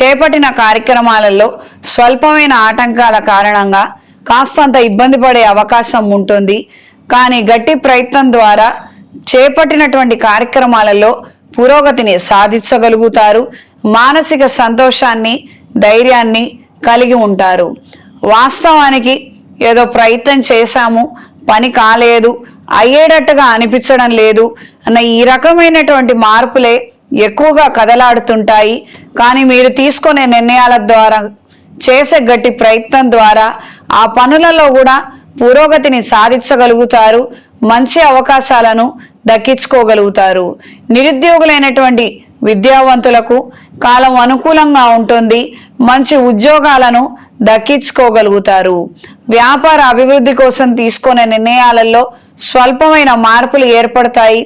చేపట్టిన కార్యక్రమాలలో స్వల్పమైన ఆటంకాల కారణంగా కాస్తంత ఇబ్బంది పడే అవకాశం ఉంటుంది. కానీ గట్టి ప్రయత్నం ద్వారా చేపట్టినటువంటి కార్యక్రమాలలో పురోగతిని సాధించగలుగుతారు. మానసిక సంతోషాన్ని ధైర్యాన్ని కలిగి ఉంటారు. వాస్తవానికి ఏదో ప్రయత్నం చేశాము పని కాలేదు అయ్యేటట్టుగా అనిపించడం లేదు అన్న ఈ రకమైనటువంటి మార్పులే ఎక్కువగా కదలాడుతుంటాయి. కానీ మీరు తీసుకునే నిర్ణయాల ద్వారా చేసే గట్టి ప్రయత్నం ద్వారా ఆ పనులలో కూడా పురోగతిని సాధించగలుగుతారు మంచి అవకాశాలను దక్కించుకోగలుగుతారు. నిరుద్యోగులైనటువంటి విద్యావంతులకు కాలం అనుకూలంగా ఉంటుంది మంచి ఉద్యోగాలను దక్కించుకోగలుగుతారు. వ్యాపార అభివృద్ధి కోసం తీసుకునే నిర్ణయాలలో స్వల్పమైన మార్పులు ఏర్పడతాయి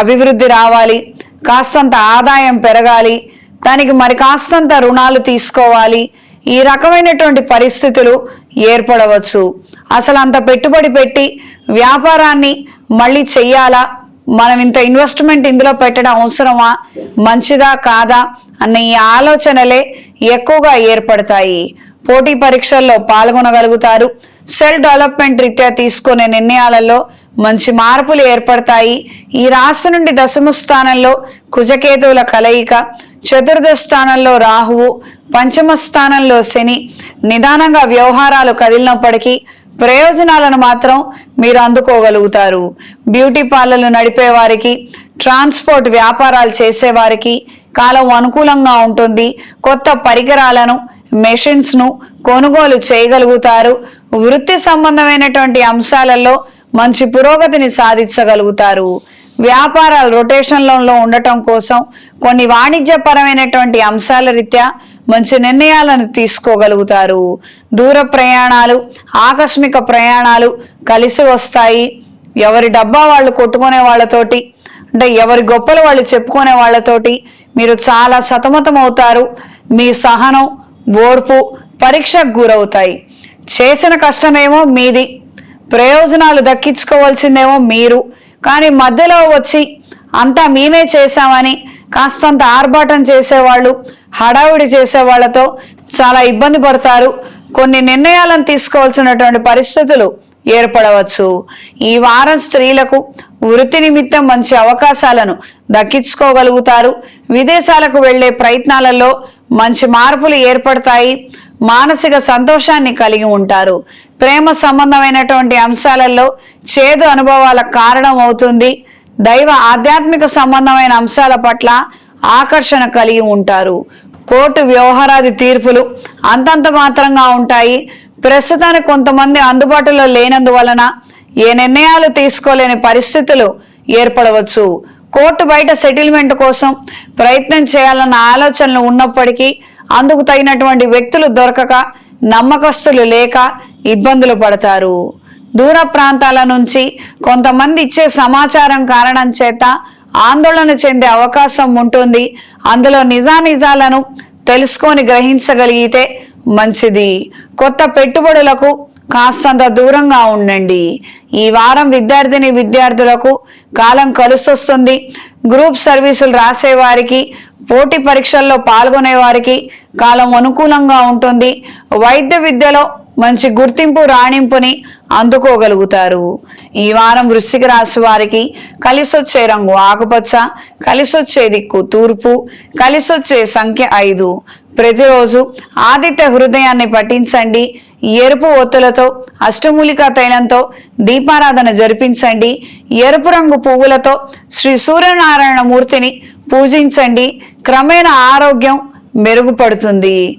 అభివృద్ధి రావాలి కాస్తంత ఆదాయం పెరగాలి దానికి మరి కాస్తంత రుణాలు తీసుకోవాలి. ఈ రకమైనటువంటి పరిస్థితులు ఏర్పడవచ్చు. అసలు అంత పెట్టుబడి పెట్టి వ్యాపారాన్ని మళ్ళీ చెయ్యాలా? మనం ఇంత ఇన్వెస్ట్మెంట్ ఇందులో పెట్టడం అవసరమా? మంచిదా కాదా? అన్న ఈ ఆలోచనలే ఎక్కువగా ఏర్పడతాయి. పోటీ పరీక్షల్లో పాల్గొనగలుగుతారు. సెల్ డెవలప్మెంట్ రీత్యా తీసుకునే నిర్ణయాలలో మంచి మార్పులు ఏర్పడతాయి. ఈ రాశి నుండి దశమ స్థానంలో కుజకేతువుల కలయిక చతుర్థ స్థానంలో రాహువు పంచమ స్థానంలో శని నిదానంగా వ్యవహారాలు కదిలినప్పటికీ ప్రయోజనాలను మాత్రం మీరు అందుకోగలుగుతారు. బ్యూటీ పార్లర్లు నడిపే వారికి ట్రాన్స్పోర్ట్ వ్యాపారాలు చేసేవారికి కాలం అనుకూలంగా ఉంటుంది. కొత్త పరికరాలను మెషిన్స్ను కొనుగోలు చేయగలుగుతారు. వృత్తి సంబంధమైనటువంటి అంశాలలో మంచి పురోగతిని సాధించగలుగుతారు. వ్యాపారాలు రొటేషన్లలో ఉండటం కోసం కొన్ని వాణిజ్యపరమైనటువంటి అంశాల రీత్యా మంచి నిర్ణయాలను తీసుకోగలుగుతారు. దూర ప్రయాణాలు ఆకస్మిక ప్రయాణాలు కలిసి వస్తాయి. ఎవరి డబ్బా వాళ్ళు కొట్టుకునే వాళ్ళతోటి అంటే ఎవరి గొప్పలు వాళ్ళు చెప్పుకునే వాళ్ళతోటి మీరు చాలా సతమతం అవుతారు మీ సహనం ఓర్పు పరీక్షకు గురవుతాయి. చేసిన కష్టమేమో మీది ప్రయోజనాలు దక్కించుకోవాల్సిందేమో మీరు. కానీ మధ్యలో వచ్చి అంతా మేమే చేశామని కాస్తంత ఆర్భాటం చేసేవాళ్ళు హడావుడి చేసే వాళ్ళతో చాలా ఇబ్బంది పడతారు. కొన్ని నిర్ణయాలను తీసుకోవాల్సినటువంటి పరిస్థితులు ఏర్పడవచ్చు. ఈ వారం స్త్రీలకు వృత్తి నిమిత్తం మంచి అవకాశాలను దక్కించుకోగలుగుతారు. విదేశాలకు వెళ్ళే ప్రయత్నాలలో మంచి మార్పులు ఏర్పడతాయి. మానసిక సంతోషాన్ని కలిగి ఉంటారు. ప్రేమ సంబంధమైనటువంటి అంశాలలో చేదు అనుభవాల కారణం అవుతుంది. దైవ ఆధ్యాత్మిక సంబంధమైన అంశాల పట్ల ఆకర్షణ కలిగి ఉంటారు. కోర్టు వ్యవహారాది తీర్పులు అంతంత మాత్రంగా ఉంటాయి. ప్రస్తుతానికి కొంతమంది అందుబాటులో లేనందువలన ఏ నిర్ణయాలు తీసుకోలేని పరిస్థితులు ఏర్పడవచ్చు. కోర్టు బయట సెటిల్మెంట్ కోసం ప్రయత్నం చేయాలన్న ఆలోచనలు ఉన్నప్పటికీ అందుకు తగినటువంటి వ్యక్తులు దొరకక నమ్మకస్తులు లేక ఇబ్బందులు పడతారు. దూర ప్రాంతాల నుంచి కొంతమంది ఇచ్చే సమాచారం కారణం చేత ఆందోళన చెందే అవకాశం ఉంటుంది. అందులో నిజానిజాలను తెలుసుకొని గ్రహించగలిగితే మంచిది. కొత్త పెట్టుబడులకు కాస్తంత దూరంగా ఉండండి. ఈ వారం విద్యార్థిని విద్యార్థులకు కాలం కలిసొస్తుంది. గ్రూప్ సర్వీసులు రాసేవారికి పోటీ పరీక్షల్లో పాల్గొనే వారికి కాలం అనుకూలంగా ఉంటుంది. వైద్య విద్యలో మంచి గుర్తింపు రాణింపుని అందుకోగలుగుతారు. ఈ వారం వృశ్చిక రాశి వారికి కలిసొచ్చే రంగు ఆకుపచ్చ కలిసొచ్చే దిక్కు తూర్పు కలిసొచ్చే సంఖ్య ఐదు. ప్రతిరోజు ఆదిత్య హృదయాన్ని పఠించండి. ఎరుపు ఒత్తులతో అష్టమూలికా తైలంతో దీపారాధన జరిపించండి. ఎరుపు రంగు పువ్వులతో శ్రీ సూర్యనారాయణ మూర్తిని పూజించండి. క్రమేణా ఆరోగ్యం మెరుగుపడుతుంది.